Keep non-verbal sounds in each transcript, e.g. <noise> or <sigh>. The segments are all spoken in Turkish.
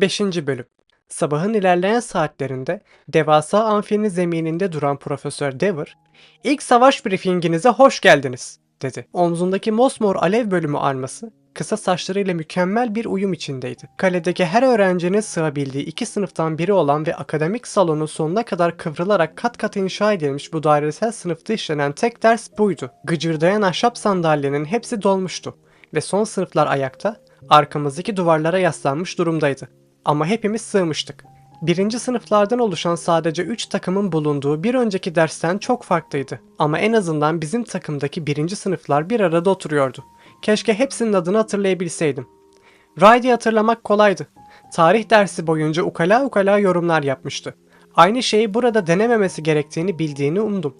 5. Bölüm Sabahın ilerleyen saatlerinde devasa amfinin zemininde duran Profesör Dever, "İlk savaş briefinginize hoş geldiniz." dedi. Omzundaki mosmor alev bölümü arması, kısa saçlarıyla mükemmel bir uyum içindeydi. Kaledeki her öğrencinin sığabildiği iki sınıftan biri olan ve akademik salonun sonuna kadar kıvrılarak kat kat inşa edilmiş bu dairesel sınıfta işlenen tek ders buydu. Gıcırdayan ahşap sandalyenin hepsi dolmuştu ve son sınıflar ayakta, arkamızdaki duvarlara yaslanmış durumdaydı. Ama hepimiz sığmıştık. Birinci sınıflardan oluşan sadece 3 takımın bulunduğu bir önceki dersten çok farklıydı. Ama en azından bizim takımdaki birinci sınıflar bir arada oturuyordu. Keşke hepsinin adını hatırlayabilseydim. Riley'i hatırlamak kolaydı. Tarih dersi boyunca ukala ukala yorumlar yapmıştı. Aynı şeyi burada denememesi gerektiğini bildiğini umdum.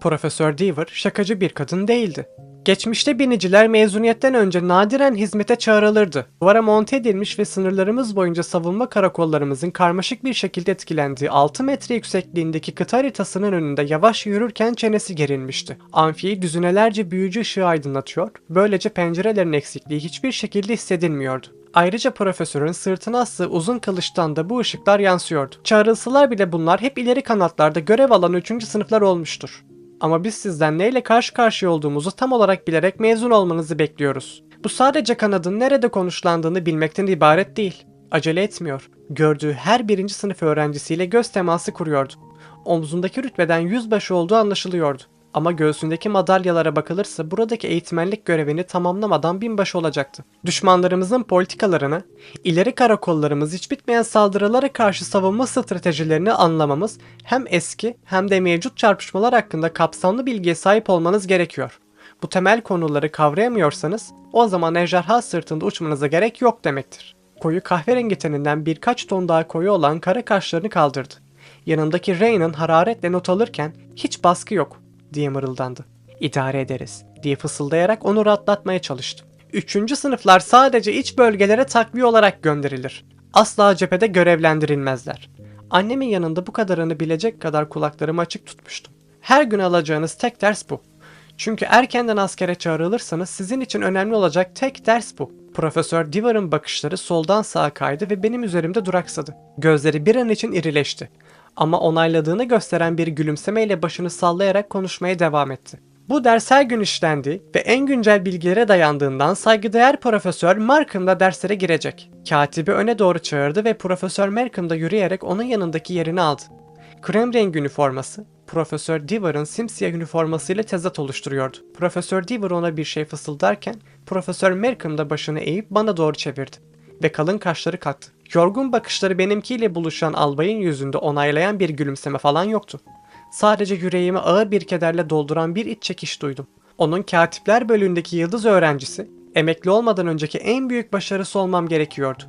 Profesör Deaver şakacı bir kadın değildi. Geçmişte biniciler mezuniyetten önce nadiren hizmete çağrılırdı. Duvara monte edilmiş ve sınırlarımız boyunca savunma karakollarımızın karmaşık bir şekilde etkilendiği 6 metre yüksekliğindeki kıta haritasının önünde yavaş yürürken çenesi gerilmişti. Amfiyi düzinelerce büyücü ışığı aydınlatıyor, böylece pencerelerin eksikliği hiçbir şekilde hissedilmiyordu. Ayrıca profesörün sırtına astığı uzun kılıçtan da bu ışıklar yansıyordu. Çağrılsalar bile bunlar hep ileri kanatlarda görev alan 3. sınıflar olmuştur. Ama biz sizden neyle karşı karşıya olduğumuzu tam olarak bilerek mezun olmanızı bekliyoruz. Bu sadece kanadın nerede konuşlandığını bilmekten ibaret değil. Acele etmiyor. Gördüğü her birinci sınıf öğrencisiyle göz teması kuruyordu. Omzundaki rütbeden yüzbaşı olduğu anlaşılıyordu. Ama göğsündeki madalyalara bakılırsa buradaki eğitmenlik görevini tamamlamadan binbaşı olacaktı. Düşmanlarımızın politikalarını, ileri karakollarımız hiç bitmeyen saldırılara karşı savunma stratejilerini anlamamız hem eski hem de mevcut çarpışmalar hakkında kapsamlı bilgiye sahip olmanız gerekiyor. Bu temel konuları kavrayamıyorsanız o zaman ejderha sırtında uçmanıza gerek yok demektir. Koyu kahverengi teninden birkaç ton daha koyu olan kara kaşlarını kaldırdı. Yanındaki Rain'ın hararetle not alırken hiç baskı yok diye mırıldandı. İdare ederiz diye fısıldayarak onu rahatlatmaya çalıştım. Üçüncü sınıflar sadece iç bölgelere takviye olarak gönderilir. Asla cephede görevlendirilmezler. Annemin yanında bu kadarını bilecek kadar kulaklarımı açık tutmuştum. Her gün alacağınız tek ders bu. Çünkü erkenden askere çağrılırsanız sizin için önemli olacak tek ders bu. Profesör Divar'ın bakışları soldan sağa kaydı ve benim üzerimde duraksadı. Gözleri bir an için irileşti. Ama onayladığını gösteren bir gülümsemeyle başını sallayarak konuşmaya devam etti. Bu ders her gün işlendi ve en güncel bilgilere dayandığından saygıdeğer Profesör Markham da derslere girecek. Katibi öne doğru çağırdı ve Profesör Markham da yürüyerek onun yanındaki yerini aldı. Krem rengi üniforması, Profesör Divar'ın simsiyah üniformasıyla tezat oluşturuyordu. Profesör Divar ona bir şey fısıldarken Profesör Markham da başını eğip bana doğru çevirdi ve kalın kaşları kalktı. Yorgun bakışları benimkiyle buluşan albayın yüzünde onaylayan bir gülümseme falan yoktu. Sadece yüreğimi ağır bir kederle dolduran bir iç çekiş duydum. Onun katipler bölüğündeki yıldız öğrencisi, emekli olmadan önceki en büyük başarısı olmam gerekiyordu.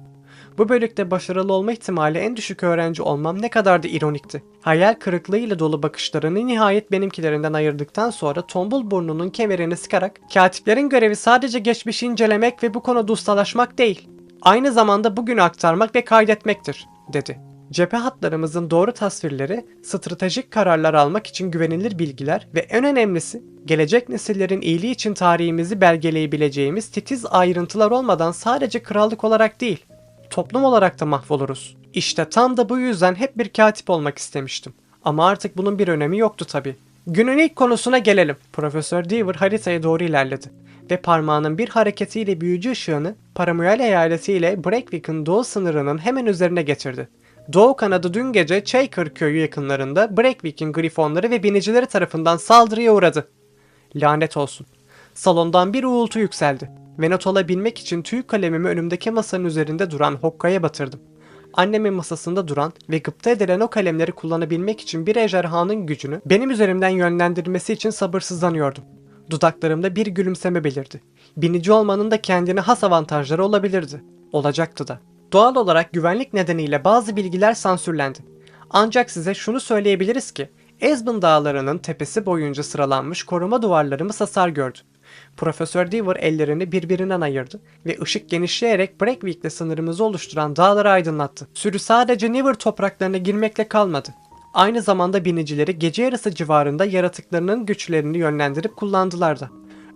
Bu bölükte başarılı olma ihtimali en düşük öğrenci olmam ne kadar da ironikti. Hayal kırıklığıyla dolu bakışlarını nihayet benimkilerinden ayırdıktan sonra tombul burnunun kemerini sıkarak katiplerin görevi sadece geçmişi incelemek ve bu konuda ustalaşmak değil, aynı zamanda bugünü aktarmak ve kaydetmektir, dedi. Cephe hatlarımızın doğru tasvirleri, stratejik kararlar almak için güvenilir bilgiler ve en önemlisi gelecek nesillerin iyiliği için tarihimizi belgeleyebileceğimiz titiz ayrıntılar olmadan sadece krallık olarak değil, toplum olarak da mahvoluruz. İşte tam da bu yüzden hep bir katip olmak istemiştim. Ama artık bunun bir önemi yoktu tabi. Günün ilk konusuna gelelim. Profesör Deaver haritaya doğru ilerledi ve parmağının bir hareketiyle büyücü ışığını Paramuel eyaletiyle Breakwick'in doğu sınırının hemen üzerine getirdi. Doğu kanadı dün gece Shaker köyü yakınlarında Breakwick'in grifonları ve binicileri tarafından saldırıya uğradı. Lanet olsun. Salondan bir uğultu yükseldi ve not alabilmek için tüy kalemimi önümdeki masanın üzerinde duran hokkaya batırdım. Annemin masasında duran ve gıpta edilen o kalemleri kullanabilmek için bir ejderhanın gücünü benim üzerimden yönlendirmesi için sabırsızlanıyordum. Dudaklarımda bir gülümseme belirdi. Binici olmanın da kendine has avantajları olabilirdi. Olacaktı da. Doğal olarak güvenlik nedeniyle bazı bilgiler sansürlendi. Ancak size şunu söyleyebiliriz ki Esmond dağlarının tepesi boyunca sıralanmış koruma duvarlarımız hasar gördü. Profesör Deaver ellerini birbirinden ayırdı ve ışık genişleyerek Breakwick'le sınırımızı oluşturan dağları aydınlattı. Sürü sadece Never topraklarına girmekle kalmadı. Aynı zamanda binicileri gece yarısı civarında yaratıklarının güçlerini yönlendirip kullandılar da.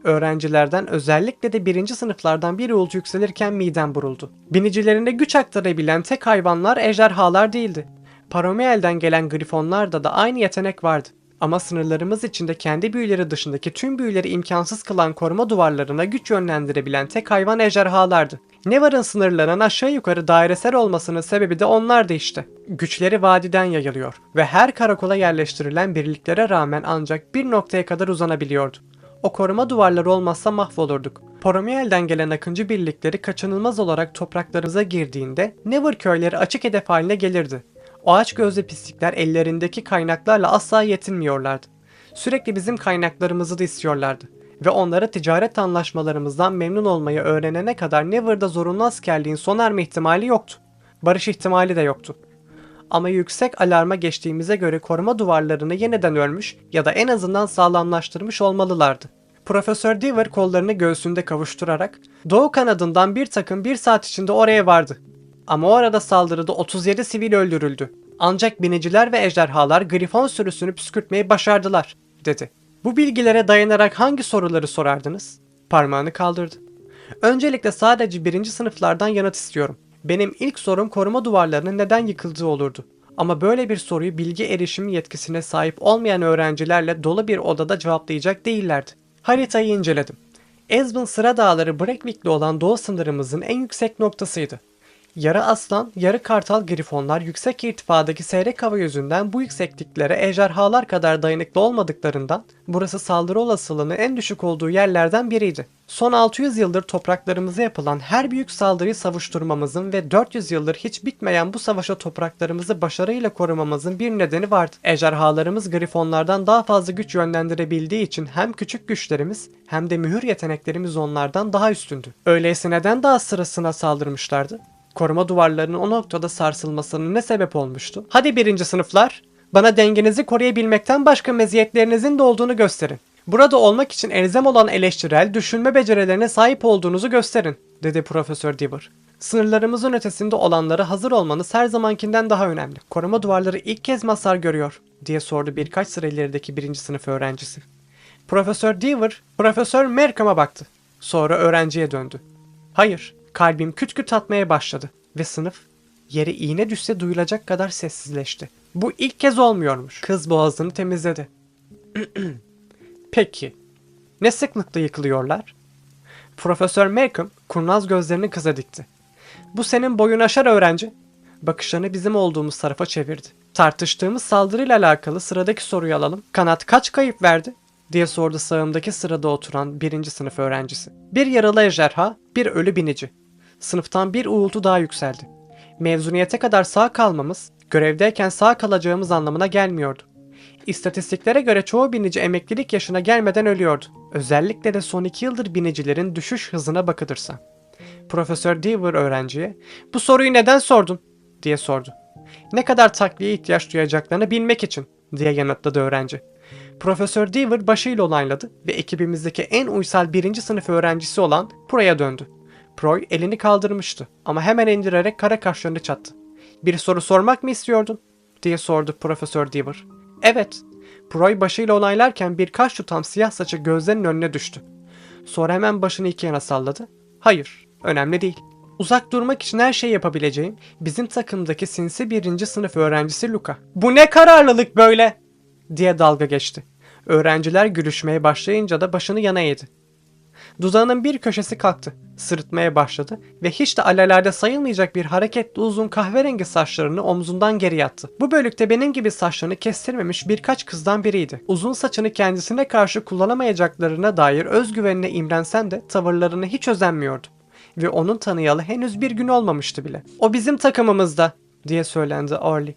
Öğrencilerden özellikle de birinci sınıflardan bir uğultu yükselirken midem buruldu. Binicilerine güç aktarabilen tek hayvanlar ejderhalar değildi. Paromiel'den gelen grifonlarda da aynı yetenek vardı. Ama sınırlarımız içinde kendi büyüleri dışındaki tüm büyüleri imkansız kılan koruma duvarlarına güç yönlendirebilen tek hayvan ejderhalardı. Nevar'ın sınırlarının aşağı yukarı dairesel olmasının sebebi de onlardı işte. Güçleri vadiden yayılıyor ve her karakola yerleştirilen birliklere rağmen ancak bir noktaya kadar uzanabiliyordu. O koruma duvarları olmazsa mahvolurduk. Poromiel'den gelen akıncı birlikleri kaçınılmaz olarak topraklarımıza girdiğinde Never köyleri açık hedef haline gelirdi. O aç gözlü pislikler ellerindeki kaynaklarla asla yetinmiyorlardı. Sürekli bizim kaynaklarımızı da istiyorlardı. Ve onlara ticaret anlaşmalarımızdan memnun olmayı öğrenene kadar Never'da zorunlu askerliğin sona erme ihtimali yoktu. Barış ihtimali de yoktu. Ama yüksek alarma geçtiğimize göre koruma duvarlarını yeniden örmüş ya da en azından sağlamlaştırmış olmalılardı. Profesör Diver kollarını göğsünde kavuşturarak doğu kanadından bir takım bir saat içinde oraya vardı. Ama o arada saldırıda 37 sivil öldürüldü. Ancak biniciler ve ejderhalar grifon sürüsünü püskürtmeyi başardılar, dedi. Bu bilgilere dayanarak hangi soruları sorardınız? Parmağını kaldırdı. Öncelikle sadece birinci sınıflardan yanıt istiyorum. Benim ilk sorum koruma duvarlarının neden yıkıldığı olurdu. Ama böyle bir soruyu bilgi erişimi yetkisine sahip olmayan öğrencilerle dolu bir odada cevaplayacak değillerdi. Haritayı inceledim. Esbin sıra dağları Breckwick'le olan doğu sınırımızın en yüksek noktasıydı. Yarı aslan, yarı kartal grifonlar yüksek irtifadaki seyrek hava yüzünden bu yüksekliklere ejderhalar kadar dayanıklı olmadıklarından burası saldırı olasılığının en düşük olduğu yerlerden biriydi. Son 600 yıldır topraklarımıza yapılan her büyük saldırıyı savuşturmamızın ve 400 yıldır hiç bitmeyen bu savaşa topraklarımızı başarıyla korumamızın bir nedeni vardı. Ejderhalarımız grifonlardan daha fazla güç yönlendirebildiği için hem küçük güçlerimiz hem de mühür yeteneklerimiz onlardan daha üstündü. Öyleyse neden daha sırasına saldırmışlardı? Koruma duvarlarının o noktada sarsılmasının ne sebep olmuştu? Hadi birinci sınıflar, bana dengenizi koruyabilmekten başka meziyetlerinizin de olduğunu gösterin. Burada olmak için elzem olan eleştirel, düşünme becerilerine sahip olduğunuzu gösterin, dedi Profesör Diver. Sınırlarımızın ötesinde olanlara hazır olmanız her zamankinden daha önemli. Koruma duvarları ilk kez masar görüyor, diye sordu birkaç sıra ilerideki birinci sınıf öğrencisi. Profesör Diver, Profesör Merkham'a baktı. Sonra öğrenciye döndü. Hayır, Kalbim küt küt atmaya başladı ve sınıf yere iğne düşse duyulacak kadar sessizleşti. Bu ilk kez olmuyormuş. Kız boğazını temizledi. <clears throat> Peki, ne sıklıkla yıkılıyorlar? Profesör Malcolm kurnaz gözlerini kıza dikti. Bu senin boyun aşar öğrenci. Bakışlarını bizim olduğumuz tarafa çevirdi. Tartıştığımız saldırıyla alakalı sıradaki soruyu alalım. Kanat kaç kayıp verdi? diye sordu sağımdaki sırada oturan birinci sınıf öğrencisi. Bir yaralı ejderha, bir ölü binici. Sınıftan bir uğultu daha yükseldi. Mezuniyete kadar sağ kalmamız, görevdeyken sağ kalacağımız anlamına gelmiyordu. İstatistiklere göre çoğu binici emeklilik yaşına gelmeden ölüyordu. Özellikle de son iki yıldır binicilerin düşüş hızına bakılırsa. Profesör Deaver öğrenciye, bu soruyu neden sordun? diye sordu. Ne kadar takviye ihtiyaç duyacaklarını bilmek için diye yanıtladı öğrenci. Profesör Deaver başıyla onayladı ve ekibimizdeki en uysal birinci sınıf öğrencisi olan Pro'ya döndü. Proy elini kaldırmıştı ama hemen indirerek kara kaşlarını çattı. Bir soru sormak mı istiyordun? diye sordu Profesör Deaver. Evet. Proy başıyla onaylarken birkaç tutam siyah saçı gözlerinin önüne düştü. Sonra hemen başını iki yana salladı. Hayır, önemli değil. Uzak durmak için her şey yapabileceğim bizim takımdaki sinsi birinci sınıf öğrencisi Luka. Bu ne kararlılık böyle? diye dalga geçti. Öğrenciler gülüşmeye başlayınca da başını yana eğdi. Dudağının bir köşesi kalktı, sırıtmaya başladı ve hiç de alelade sayılmayacak bir hareketle uzun kahverengi saçlarını omzundan geri yattı. Bu bölükte benim gibi saçlarını kestirmemiş birkaç kızdan biriydi. Uzun saçını kendisine karşı kullanamayacaklarına dair özgüvenine imrensem de tavırlarını hiç özenmiyordu. Ve onun tanıyalı henüz bir gün olmamıştı bile. O bizim takımımızda diye söylendi Orly.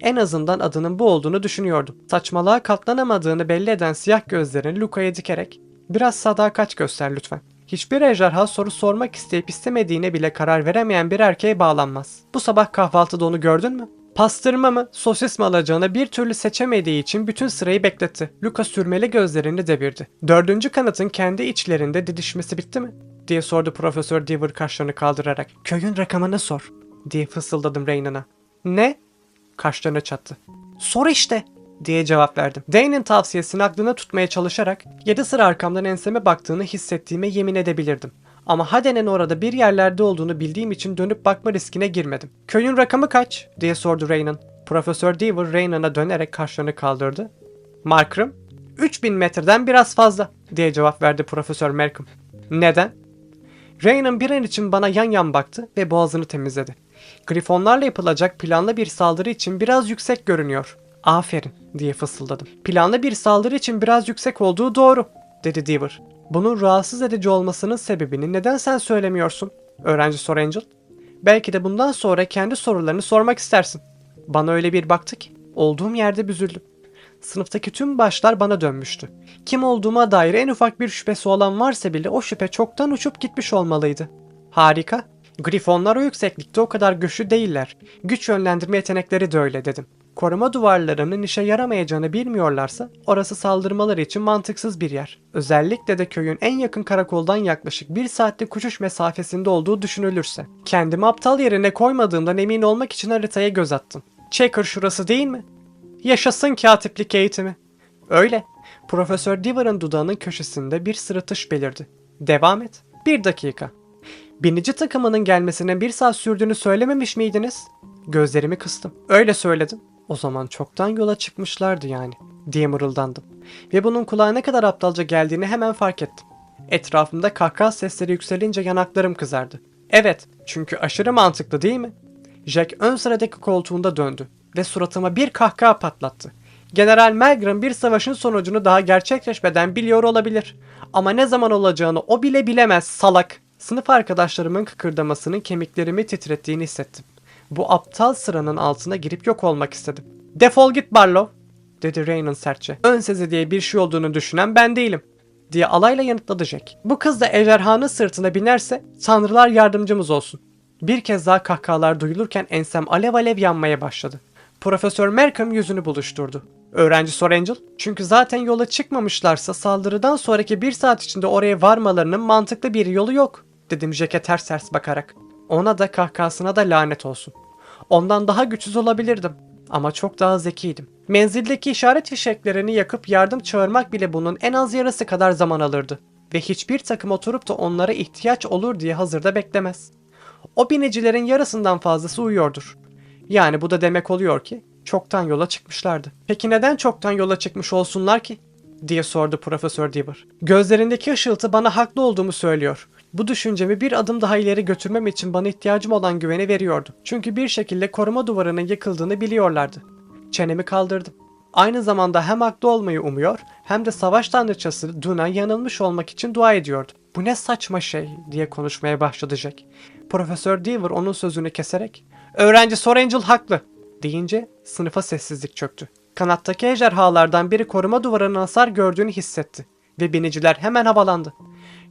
En azından adının bu olduğunu düşünüyordum. Saçmalığa katlanamadığını belli eden siyah gözlerini Luka'ya dikerek biraz sadakat göster lütfen. Hiçbir ejderha soru sormak isteyip istemediğine bile karar veremeyen bir erkeğe bağlanmaz. Bu sabah kahvaltıda onu gördün mü? Pastırma mı, sosis mi alacağını bir türlü seçemediği için bütün sırayı bekletti. Luka sürmeli gözlerini devirdi. Dördüncü kanatın kendi içlerinde didişmesi bitti mi? diye sordu Profesör Deaver kaşlarını kaldırarak. Köyün rakamını sor, diye fısıldadım Reyna'na. Ne? Kaşlarını çattı. Sor işte, diye cevap verdim. Dane'in tavsiyesini aklına tutmaya çalışarak yedi sıra arkamdan enseme baktığını hissettiğime yemin edebilirdim. Ama Haden'in orada bir yerlerde olduğunu bildiğim için dönüp bakma riskine girmedim. Köyün rakamı kaç? diye sordu Raynan. Profesör Deaver Raynan'a dönerek kaşlarını kaldırdı. Markram, 3000 metreden biraz fazla diye cevap verdi Profesör Malcolm. Neden? Raynan bir an için bana yan yan baktı ve boğazını temizledi. Grifonlarla yapılacak planlı bir saldırı için biraz yüksek görünüyor. Aferin diye fısıldadım. Planlı bir saldırı için biraz yüksek olduğu doğru dedi Deaver. Bunun rahatsız edici olmasının sebebini neden sen söylemiyorsun? Öğrenci Sor Angel. Belki de bundan sonra kendi sorularını sormak istersin. Bana öyle bir baktı ki olduğum yerde büzüldüm. Sınıftaki tüm başlar bana dönmüştü. Kim olduğuma dair en ufak bir şüphesi olan varsa bile o şüphe çoktan uçup gitmiş olmalıydı. Harika. Grifonlar o yükseklikte o kadar güçlü değiller. Güç yönlendirme yetenekleri de öyle dedim. Koruma duvarlarının işe yaramayacağını bilmiyorlarsa orası saldırmaları için mantıksız bir yer. Özellikle de köyün en yakın karakoldan yaklaşık bir saatlik uçuş mesafesinde olduğu düşünülürse. Kendimi aptal yerine koymadığımdan emin olmak için haritaya göz attım. Checker şurası değil mi? Yaşasın katiplik eğitimi. Öyle. Profesör Divar'ın dudağının köşesinde bir sırıtış belirdi. Devam et. Bir dakika. Binici takımının gelmesine bir saat sürdüğünü söylememiş miydiniz? Gözlerimi kıstım. Öyle söyledim. O zaman çoktan yola çıkmışlardı yani diye mırıldandım. Ve bunun kulağa ne kadar aptalca geldiğini hemen fark ettim. Etrafımda kahkaha sesleri yükselince yanaklarım kızardı. Evet, çünkü aşırı mantıklı değil mi? Jack ön sıradaki koltuğunda döndü ve suratıma bir kahkaha patlattı. General Melgren bir savaşın sonucunu daha gerçekleşmeden biliyor olabilir. Ama ne zaman olacağını o bile bilemez salak. Sınıf arkadaşlarımın kıkırdamasının kemiklerimi titrettiğini hissettim. Bu aptal sıranın altına girip yok olmak istedim. Defol git Barlow, dedi Raynon sertçe. Ön sezi diye bir şey olduğunu düşünen ben değilim, diye alayla yanıtladı Jack. Bu kız da ejderhanın sırtına binerse tanrılar yardımcımız olsun. Bir kez daha kahkahalar duyulurken ensem alev alev yanmaya başladı. Profesör Malcolm yüzünü buluşturdu. Öğrenci Sor Angel, çünkü zaten yola çıkmamışlarsa saldırıdan sonraki bir saat içinde oraya varmalarının mantıklı bir yolu yok, dedim Jack'e ters ters bakarak. Ona da kahkahasına da lanet olsun. Ondan daha güçsüz olabilirdim ama çok daha zekiydim. Menzildeki işaret fişeklerini yakıp yardım çağırmak bile bunun en az yarısı kadar zaman alırdı. Ve hiçbir takım oturup da onlara ihtiyaç olur diye hazırda beklemez. O binicilerin yarısından fazlası uyuyordur. Yani bu da demek oluyor ki çoktan yola çıkmışlardı. Peki neden çoktan yola çıkmış olsunlar ki? diye sordu Profesör Deaver. Gözlerindeki ışıltı bana haklı olduğumu söylüyor. Bu düşüncemi bir adım daha ileri götürmem için bana ihtiyacım olan güveni veriyordu. Çünkü bir şekilde koruma duvarının yıkıldığını biliyorlardı. Çenemi kaldırdım. Aynı zamanda hem haklı olmayı umuyor hem de savaş tanrıçası Duna yanılmış olmak için dua ediyordu. Bu ne saçma şey diye konuşmaya başladı Jack. Profesör Deaver onun sözünü keserek Öğrenci Sor Angel haklı deyince sınıfa sessizlik çöktü. Kanattaki ejderhalardan biri koruma duvarının hasar gördüğünü hissetti ve biniciler hemen havalandı.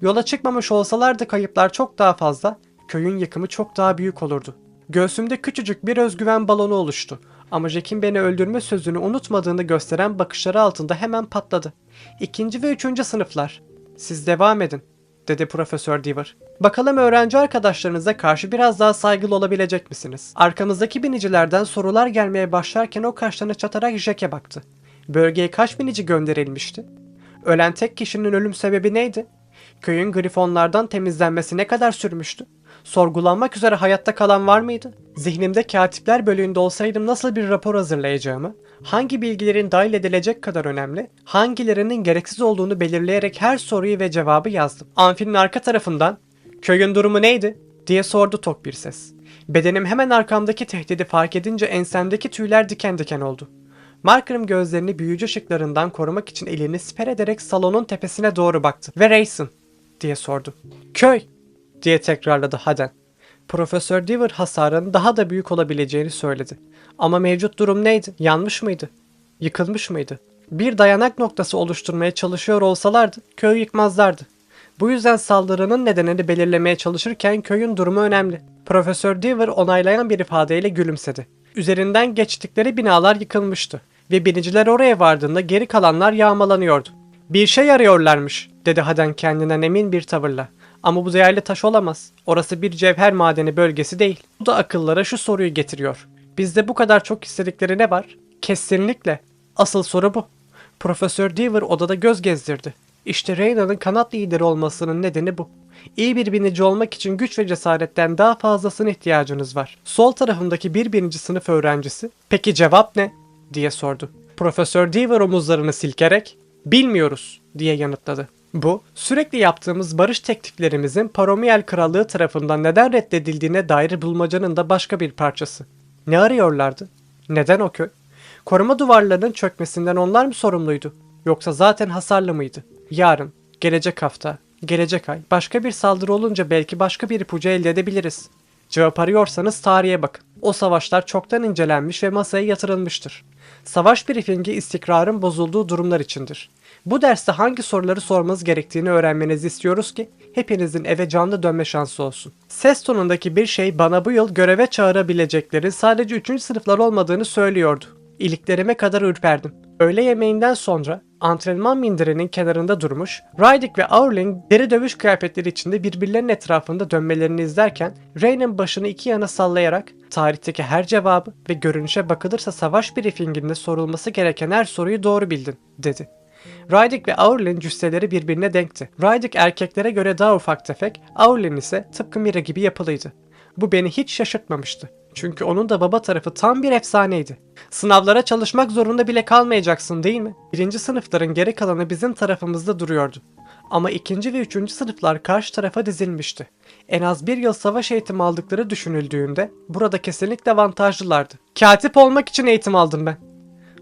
Yola çıkmamış olsalardı kayıplar çok daha fazla, köyün yıkımı çok daha büyük olurdu. Göğsümde küçücük bir özgüven balonu oluştu ama Jack'in beni öldürme sözünü unutmadığını gösteren bakışları altında hemen patladı. İkinci ve üçüncü sınıflar. Siz devam edin, dedi Profesör Deaver. Bakalım öğrenci arkadaşlarınıza karşı biraz daha saygılı olabilecek misiniz? Arkamızdaki binicilerden sorular gelmeye başlarken o kaşlarını çatarak Jack'e baktı. Bölgeye kaç binici gönderilmişti? Ölen tek kişinin ölüm sebebi neydi? Köyün grifonlardan temizlenmesi ne kadar sürmüştü? Sorgulanmak üzere hayatta kalan var mıydı? Zihnimde katipler bölüğünde olsaydım nasıl bir rapor hazırlayacağımı, hangi bilgilerin dahil edilecek kadar önemli, hangilerinin gereksiz olduğunu belirleyerek her soruyu ve cevabı yazdım. Amfinin arka tarafından, köyün durumu neydi? diye sordu tok bir ses. Bedenim hemen arkamdaki tehdidi fark edince ensemdeki tüyler diken diken oldu. Markram gözlerini büyücü ışıklarından korumak için elini siper ederek salonun tepesine doğru baktı. Ve Rayson diye sordu. Köy diye tekrarladı Haden. Profesör Deaver hasarın daha da büyük olabileceğini söyledi. Ama mevcut durum neydi? Yanmış mıydı? Yıkılmış mıydı? Bir dayanak noktası oluşturmaya çalışıyor olsalardı köyü yıkmazlardı. Bu yüzden saldırının nedenini belirlemeye çalışırken köyün durumu önemli. Profesör Deaver onaylayan bir ifadeyle gülümsedi. Üzerinden geçtikleri binalar yıkılmıştı ve biniciler oraya vardığında geri kalanlar yağmalanıyordu. Bir şey arıyorlarmış, dedi Haden kendinden emin bir tavırla. Ama bu değerli taş olamaz. Orası bir cevher madeni bölgesi değil. Bu da akıllara şu soruyu getiriyor. Bizde bu kadar çok istedikleri ne var? Kesinlikle Asıl soru bu. Profesör Deaver odada göz gezdirdi. İşte Reyna'nın kanat lideri olmasının nedeni bu. İyi bir binici olmak için güç ve cesaretten daha fazlasına ihtiyacınız var. Sol tarafımdaki bir birinci sınıf öğrencisi, peki cevap ne? diye sordu. Profesör Deaver omuzlarını silkerek, bilmiyoruz diye yanıtladı. Bu, sürekli yaptığımız barış tekliflerimizin Paromiel Krallığı tarafından neden reddedildiğine dair bulmacanın da başka bir parçası. Ne arıyorlardı? Neden o köy? Koruma duvarlarının çökmesinden onlar mı sorumluydu? Yoksa zaten hasarlı mıydı? Yarın, gelecek hafta, gelecek ay başka bir saldırı olunca belki başka bir ipucu elde edebiliriz. Cevap arıyorsanız tarihe bakın. O savaşlar çoktan incelenmiş ve masaya yatırılmıştır. Savaş briefingi istikrarın bozulduğu durumlar içindir. Bu derste hangi soruları sormanız gerektiğini öğrenmenizi istiyoruz ki hepinizin eve canlı dönme şansı olsun. Ses tonundaki bir şey bana bu yıl göreve çağırabilecekleri sadece 3. sınıflar olmadığını söylüyordu. İliklerime kadar ürperdim. Öğle yemeğinden sonra antrenman minderinin kenarında durmuş, Rydick ve Aurling deri dövüş kıyafetleri içinde birbirlerinin etrafında dönmelerini izlerken Rey'nin başını iki yana sallayarak tarihteki her cevabı ve görünüşe bakılırsa savaş briefinginde sorulması gereken her soruyu doğru bildin, dedi. Rydick ve Aurlin cüsseleri birbirine denkti. Rydick erkeklere göre daha ufak tefek, Aurlin ise tıpkı Mira gibi yapılıydı. Bu beni hiç şaşırtmamıştı. Çünkü onun da baba tarafı tam bir efsaneydi. Sınavlara çalışmak zorunda bile kalmayacaksın değil mi? Birinci sınıfların geri kalanı bizim tarafımızda duruyordu. Ama ikinci ve üçüncü sınıflar karşı tarafa dizilmişti. En az bir yıl savaş eğitimi aldıkları düşünüldüğünde burada kesinlikle avantajlılardı. Katip olmak için eğitim aldım ben.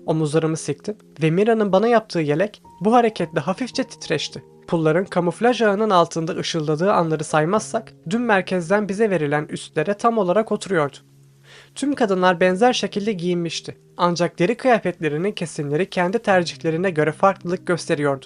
Omuzlarımı siktim ve Mira'nın bana yaptığı yelek bu hareketle hafifçe titreşti. Pulların kamuflaj ağının altında ışıldadığı anları saymazsak dün merkezden bize verilen üstlere tam olarak oturuyordu. Tüm kadınlar benzer şekilde giyinmişti. Ancak deri kıyafetlerinin kesimleri kendi tercihlerine göre farklılık gösteriyordu.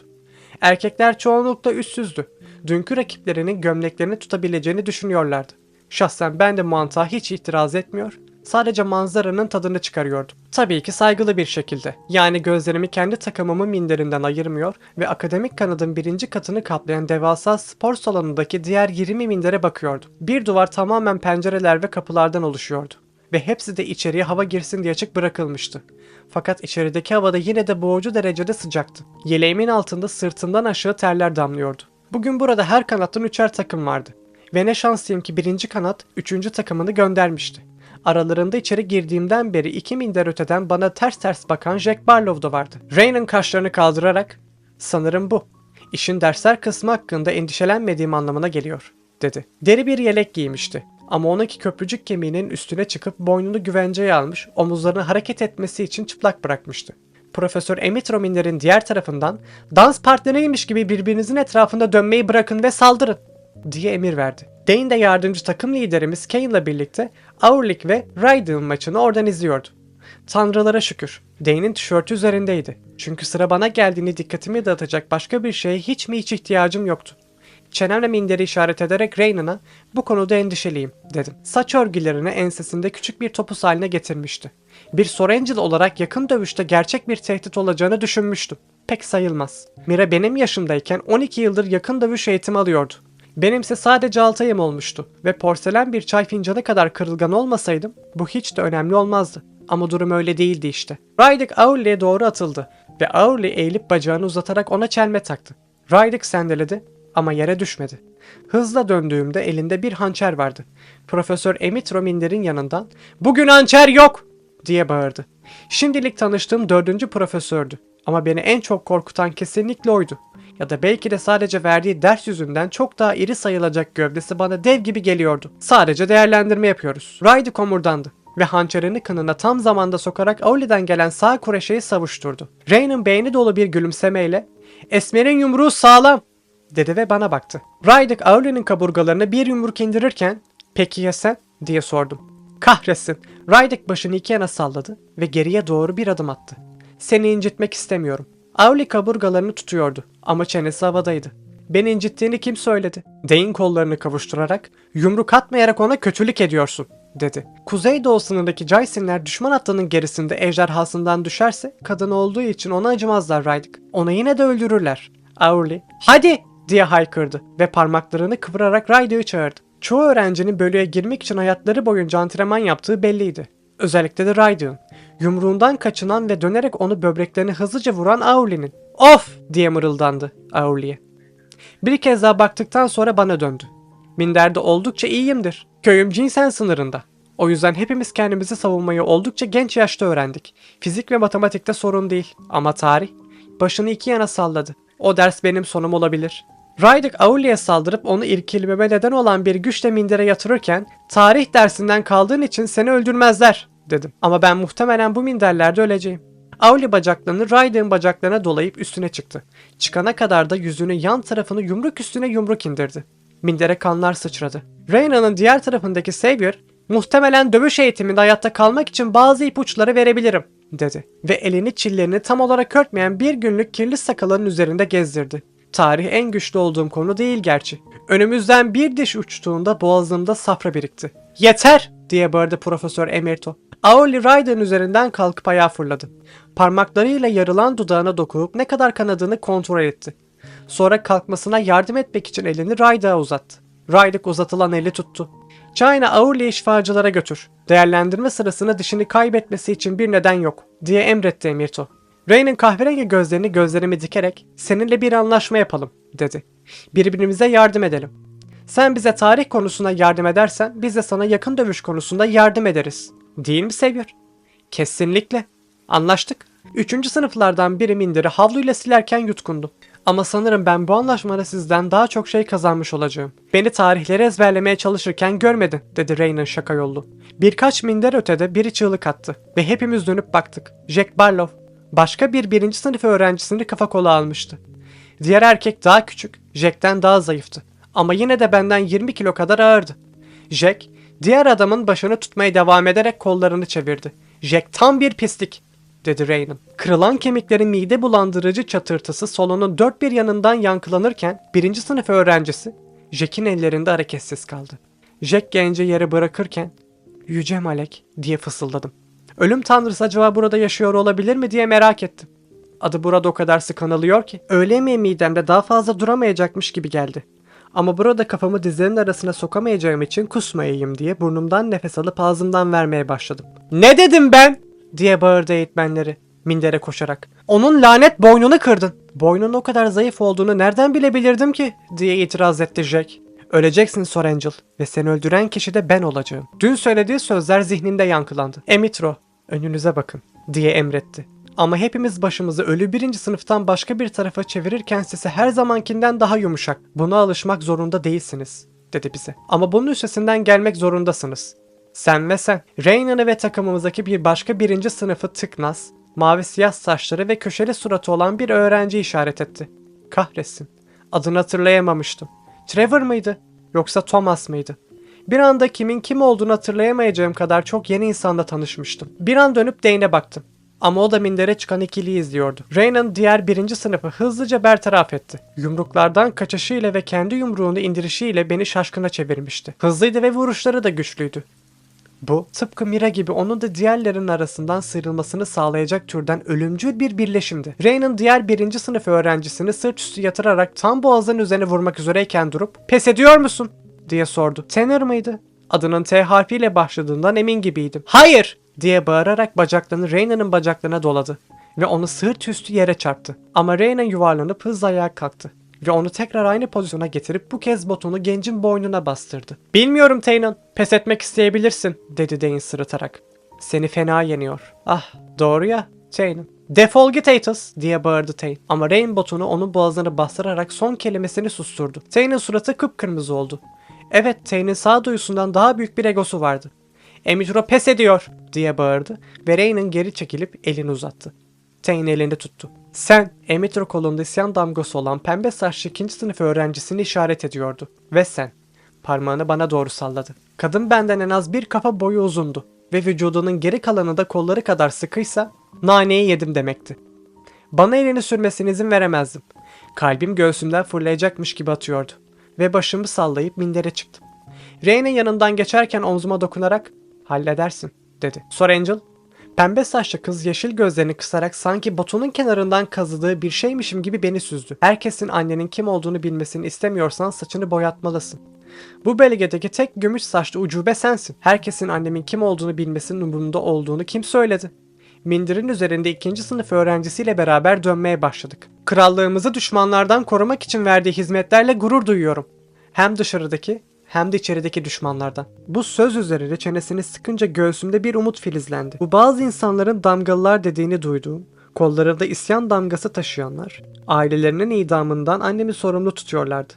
Erkekler çoğunlukla üstsüzdü. Dünkü rakiplerinin gömleklerini tutabileceğini düşünüyorlardı. Şahsen ben de mantığa hiç itiraz etmiyor, sadece manzaranın tadını çıkarıyordum. Tabii ki saygılı bir şekilde. Yani gözlerimi kendi takımımın minderinden ayırmıyor ve akademik kanadın birinci katını kaplayan devasa spor salonundaki diğer 20 mindere bakıyordum. Bir duvar tamamen pencereler ve kapılardan oluşuyordu ve hepsi de içeriye hava girsin diye açık bırakılmıştı. Fakat içerideki havada yine de boğucu derecede sıcaktı. Yeleğimin altında sırtımdan aşağı terler damlıyordu. Bugün burada her kanattan üçer takım vardı. Ve ne şanslıyım ki birinci kanat üçüncü takımını göndermişti. Aralarında içeri girdiğimden beri iki minder öteden bana ters ters bakan Jack Barlow da vardı. Rain'in kaşlarını kaldırarak ''Sanırım bu. İşin dersler kısmı hakkında endişelenmediğim anlamına geliyor.'' dedi. Deri bir yelek giymişti. Ama onunki köprücük kemiğinin üstüne çıkıp boynunu güvenceye almış, omuzlarını hareket etmesi için çıplak bırakmıştı. Profesör Emmett Rominler'in diğer tarafından dans partneriymiş gibi birbirinizin etrafında dönmeyi bırakın ve saldırın diye emir verdi. Dane de yardımcı takım liderimiz Kane'la birlikte Aurlik ve Raiden maçını oradan izliyordu. Tanrılara şükür. Dane'in tişörtü üzerindeydi. Çünkü sıra bana geldiğini dikkatimi dağıtacak başka bir şeye hiç mi hiç ihtiyacım yoktu. Çenemle minderi işaret ederek Raynan'a bu konuda endişeliyim dedim. Saç örgülerini ensesinde küçük bir topuz haline getirmişti. Bir Sorangel olarak yakın dövüşte gerçek bir tehdit olacağını düşünmüştüm. Pek sayılmaz. Mira benim yaşımdayken 12 yıldır yakın dövüş eğitimi alıyordu. Benimse sadece 6 ayım olmuştu ve porselen bir çay fincanı kadar kırılgan olmasaydım bu hiç de önemli olmazdı. Ama durum öyle değildi işte. Rydick Aurley'e doğru atıldı ve Aurley eğilip bacağını uzatarak ona çelme taktı. Rydick sendeledi ama yere düşmedi. Hızla döndüğümde elinde bir hançer vardı. Profesör Emmett Rominder'in yanından ''Bugün hançer yok!'' diye bağırdı. Şimdilik tanıştığım dördüncü profesördü. Ama beni en çok korkutan kesinlikle oydu. Ya da belki de sadece verdiği ders yüzünden çok daha iri sayılacak gövdesi bana dev gibi geliyordu. Sadece değerlendirme yapıyoruz. Rydy komurdandı ve hançerini kınına tam zamanda sokarak Auli'den gelen sağ kureşeyi savuşturdu. Ray'nin beyni dolu bir gülümsemeyle ''Esmer'in yumruğu sağlam!'' Dedi ve bana baktı. Rydick Auli'nin kaburgalarına bir yumruk indirirken ''Peki ya sen?'' diye sordum. Kahretsin. Rydick başını iki yana salladı ve geriye doğru bir adım attı. Seni incitmek istemiyorum. Auli kaburgalarını tutuyordu ama çenesi havadaydı. Beni incittiğini kim söyledi? Dane kollarını kavuşturarak yumruk atmayarak ona kötülük ediyorsun dedi. Kuzeydoğu sınırındaki Jaisinler düşman hattının gerisinde ejderhasından düşerse kadın olduğu için ona acımazlar Rydick. Onu yine de öldürürler. Auli hadi diye haykırdı ve parmaklarını kıvırarak Rydick'ı çağırdı. Çoğu öğrencinin bölüye girmek için hayatları boyunca antrenman yaptığı belliydi. Özellikle de Rydick'ın. Yumruğundan kaçınan ve dönerek onu böbreklerini hızlıca vuran Aureli'nin. Of diye mırıldandı Aureli'ye. Bir kez daha baktıktan sonra bana döndü. Minderde oldukça iyiyimdir. Köyüm cinsen sınırında. O yüzden hepimiz kendimizi savunmayı oldukça genç yaşta öğrendik. Fizik ve matematikte sorun değil. Ama tarih? Başını iki yana salladı. O ders benim sonum olabilir. Rydick Auli'ye saldırıp onu irkilmeme neden olan bir güçle mindere yatırırken tarih dersinden kaldığın için seni öldürmezler dedim. Ama ben muhtemelen bu minderlerde öleceğim. Auli bacaklarını Rydick'in bacaklarına dolayıp üstüne çıktı. Çıkana kadar da yüzünü yan tarafını yumruk üstüne yumruk indirdi. Mindere kanlar sıçradı. Reyna'nın diğer tarafındaki Savior, muhtemelen dövüş eğitiminde hayatta kalmak için bazı ipuçları verebilirim, dedi. Ve elini çillerini tam olarak örtmeyen bir günlük kirli sakalının üzerinde gezdirdi. Tarih en güçlü olduğum konu değil gerçi. Önümüzden bir diş uçtuğunda boğazımda safra birikti. Yeter! diye bağırdı Profesör Emerito. Auli Ryder'ın üzerinden kalkıp ayağa fırladı. Parmaklarıyla yarılan dudağına dokunup ne kadar kanadığını kontrol etti. Sonra kalkmasına yardım etmek için elini Ryder'a uzattı. Ryder uzatılan eli tuttu. China Auli'yi şifacılara götür. Değerlendirme sırasında dişini kaybetmesi için bir neden yok, diye emretti Emirto. Ray'nin kahverengi gözlerini gözlerime dikerek seninle bir anlaşma yapalım, dedi. Birbirimize yardım edelim. Sen bize tarih konusunda yardım edersen biz de sana yakın dövüş konusunda yardım ederiz. Değil mi Savior? Kesinlikle. Anlaştık. Üçüncü sınıflardan biri minderi havluyla silerken yutkundu. Ama sanırım ben bu anlaşmada sizden daha çok şey kazanmış olacağım. Beni tarihleri ezberlemeye çalışırken görmedin, dedi Raynan şaka yollu. Birkaç minder ötede biri çığlık attı ve hepimiz dönüp baktık. Jack Barlow, başka bir birinci sınıf öğrencisini kafa kola almıştı. Diğer erkek daha küçük, Jack'ten daha zayıftı. Ama yine de benden 20 kilo kadar ağırdı. Jack, diğer adamın başını tutmaya devam ederek kollarını çevirdi. Jack tam bir pislik, dedi Raynan. Kırılan kemiklerin mide bulandırıcı çatırtısı salonun dört bir yanından yankılanırken birinci sınıf öğrencisi Jack'in ellerinde hareketsiz kaldı. Jack genci yere bırakırken Yüce Malek diye fısıldadım. Ölüm tanrısı acaba burada yaşıyor olabilir mi diye merak ettim. Adı burada o kadar sık anılıyor ki öğle yemeği midemde daha fazla duramayacakmış gibi geldi. Ama burada kafamı dizlerin arasına sokamayacağım için kusmayayım diye burnumdan nefes alıp ağzımdan vermeye başladım. Ne dedim ben? diye bağırdı eğitmenleri mindere koşarak. Onun lanet boynunu kırdın. Boynun o kadar zayıf olduğunu nereden bilebilirdim ki? diye itiraz etti Jack. Öleceksin Sor Angel ve seni öldüren kişi de ben olacağım. Dün söylediği sözler zihninde yankılandı. Emitro, önünüze bakın diye emretti. Ama hepimiz başımızı ölü birinci sınıftan başka bir tarafa çevirirken sesi her zamankinden daha yumuşak. Buna alışmak zorunda değilsiniz, dedi bize. Ama bunun üstesinden gelmek zorundasınız. Sen ve sen. Reyna'nı ve takımımızdaki bir başka birinci sınıfı tıknaz, mavi siyah saçları ve köşeli suratı olan bir öğrenci işaret etti. Kahretsin. Adını hatırlayamamıştım. Trevor mıydı? Yoksa Thomas mıydı? Bir anda kimin kim olduğunu hatırlayamayacağım kadar çok yeni insanla tanışmıştım. Bir an dönüp Dane'e baktım. Ama o da mindere çıkan ikiliyi izliyordu. Raynan diğer birinci sınıfı hızlıca bertaraf etti. Yumruklardan kaçışıyla ve kendi yumruğunu indirişiyle beni şaşkına çevirmişti. Hızlıydı ve vuruşları da güçlüydü. Bu, tıpkı Mira gibi onun da diğerlerinin arasından sıyrılmasını sağlayacak türden ölümcül bir birleşimdi. Ray'nin diğer birinci sınıf öğrencisini sırt üstü yatırarak tam boğazının üzerine vurmak üzereyken durup ''Pes ediyor musun?'' Diye sordu. Tanner mıydı? Adının T harfiyle başladığından emin gibiydim. ''Hayır!'' diye bağırarak bacaklarını Reyna'nın bacaklarına doladı ve onu sırt üstü yere çarptı. Ama Reyna yuvarlanıp hızla ayağa kalktı ve onu tekrar aynı pozisyona getirip bu kez botunu gencin boynuna bastırdı. Bilmiyorum Taynan, pes etmek isteyebilirsin, dedi Dane sırıtarak. Seni fena yeniyor. Ah, doğru ya, Taynan. Defol git Atus diye bağırdı Tane. Ama Rain botunu onun boğazını bastırarak son kelimesini susturdu. Tane'in suratı kıpkırmızı oldu. Evet Tane'in sağduyusundan daha büyük bir egosu vardı. Emitro pes ediyor diye bağırdı ve Rain'in geri çekilip elini uzattı. Tane elini tuttu. Sen, Emitro kolunda isyan damgası olan pembe saçlı ikinci sınıf öğrencisini işaret ediyordu. Ve sen. Parmağını bana doğru salladı. Kadın benden en az bir kafa boyu uzundu. Ve vücudunun geri kalanı da kolları kadar sıkıysa naneyi yedim demekti. Bana elini sürmesine izin veremezdim. Kalbim göğsümden fırlayacakmış gibi atıyordu. Ve başımı sallayıp mindere çıktım. Reyne yanından geçerken omzuma dokunarak halledersin dedi. Sor Angel Pembe saçlı kız yeşil gözlerini kısarak sanki botunun kenarından kazıdığı bir şeymişim gibi beni süzdü. Herkesin annenin kim olduğunu bilmesini istemiyorsan saçını boyatmalısın. Bu bölgedeki tek gümüş saçlı ucube sensin. Herkesin annemin kim olduğunu bilmesinin umurumda olduğunu kim söyledi? Mindirin üzerinde ikinci sınıf öğrencisiyle beraber dönmeye başladık. Krallığımızı düşmanlardan korumak için verdiği hizmetlerle gurur duyuyorum. Hem dışarıdaki hem de içerideki düşmanlardan. Bu söz üzerine çenesini sıkınca göğsümde bir umut filizlendi. Bu bazı insanların damgalılar dediğini duyduğum, kollarında isyan damgası taşıyanlar, ailelerinin idamından annemi sorumlu tutuyorlardı.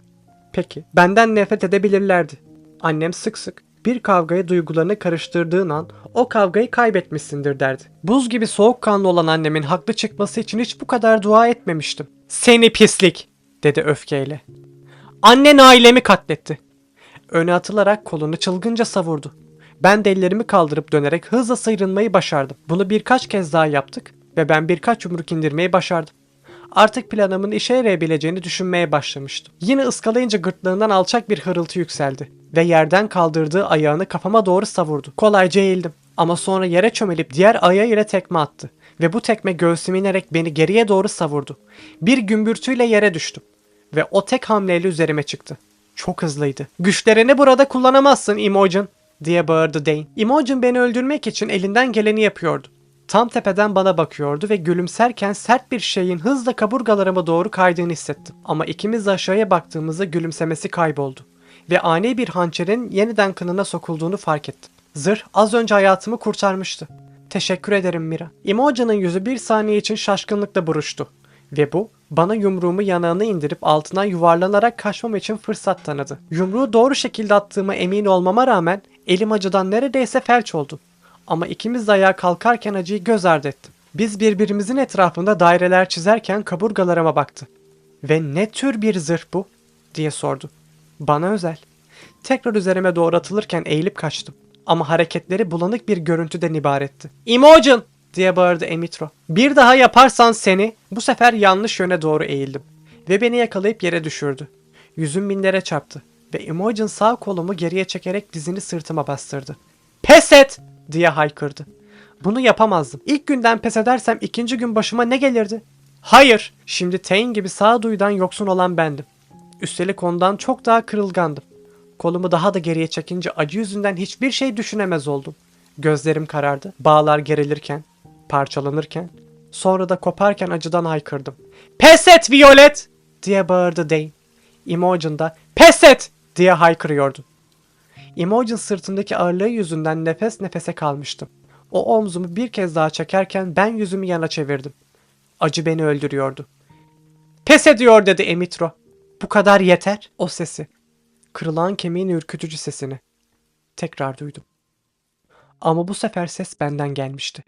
Peki, benden nefret edebilirlerdi. Annem sık sık bir kavgaya duygularını karıştırdığın an o kavgayı kaybetmişsindir derdi. Buz gibi soğukkanlı olan annemin haklı çıkması için hiç bu kadar dua etmemiştim. Seni pislik dedi öfkeyle. Annen ailemi katletti. Öne atılarak kolunu çılgınca savurdu. Ben de ellerimi kaldırıp dönerek hızla sıyrılmayı başardım. Bunu birkaç kez daha yaptık ve ben birkaç yumruk indirmeyi başardım. Artık planımın işe yarayabileceğini düşünmeye başlamıştım. Yine ıskalayınca gırtlağından alçak bir hırıltı yükseldi ve yerden kaldırdığı ayağını kafama doğru savurdu. Kolayca eğildim ama sonra yere çömelip diğer ayağı ile tekme attı ve bu tekme göğsüme inerek beni geriye doğru savurdu. Bir gümbürtüyle yere düştüm ve o tek hamleyle üzerime çıktı. Çok hızlıydı. Güçlerini burada kullanamazsın Imogen diye bağırdı Dane. Imogen beni öldürmek için elinden geleni yapıyordu. Tam tepeden bana bakıyordu ve gülümserken sert bir şeyin hızla kaburgalarıma doğru kaydığını hissettim. Ama ikimiz de aşağıya baktığımızda gülümsemesi kayboldu. Ve ani bir hançerin yeniden kınına sokulduğunu fark ettim. Zırh az önce hayatımı kurtarmıştı. Teşekkür ederim Mira. Imogen'ın yüzü bir saniye için şaşkınlıkla buruştu. Ve bu bana yumruğumu yanağına indirip altından yuvarlanarak kaçmam için fırsat tanıdı. Yumruğu doğru şekilde attığıma emin olmama rağmen elim acıdan neredeyse felç oldu. Ama ikimiz de ayağa kalkarken acıyı göz ardı ettim. Biz birbirimizin etrafında daireler çizerken kaburgalarıma baktı. Ve ne tür bir zırh bu? diye sordu. Bana özel. Tekrar üzerime doğru atılırken eğilip kaçtım. Ama hareketleri bulanık bir görüntüden ibaretti. Imogen! diye bağırdı Emitro. Bir daha yaparsan seni... Bu sefer yanlış yöne doğru eğildim. Ve beni yakalayıp yere düşürdü. Yüzüm minlere çarptı. Ve Imogen sağ kolumu geriye çekerek dizini sırtıma bastırdı. Pes et! Diye haykırdı. Bunu yapamazdım. İlk günden pes edersem ikinci gün başıma ne gelirdi? Hayır! Şimdi Tain gibi sağduyudan yoksun olan bendim. Üstelik ondan çok daha kırılgandım. Kolumu daha da geriye çekince acı yüzünden hiçbir şey düşünemez oldum. Gözlerim karardı. Bağlar gerilirken, parçalanırken, sonra da koparken acıdan haykırdım. Pes et Violet! diye bağırdı Dane. Imogen da pes et! diye haykırıyordu. Imogen sırtındaki ağırlığı yüzünden nefes nefese kalmıştım. O omzumu bir kez daha çekerken ben yüzümü yana çevirdim. Acı beni öldürüyordu. Pes ediyor dedi Emitro. Bu kadar yeter. O sesi. Kırılan kemiğin ürkütücü sesini. Tekrar duydum. Ama bu sefer ses benden gelmişti.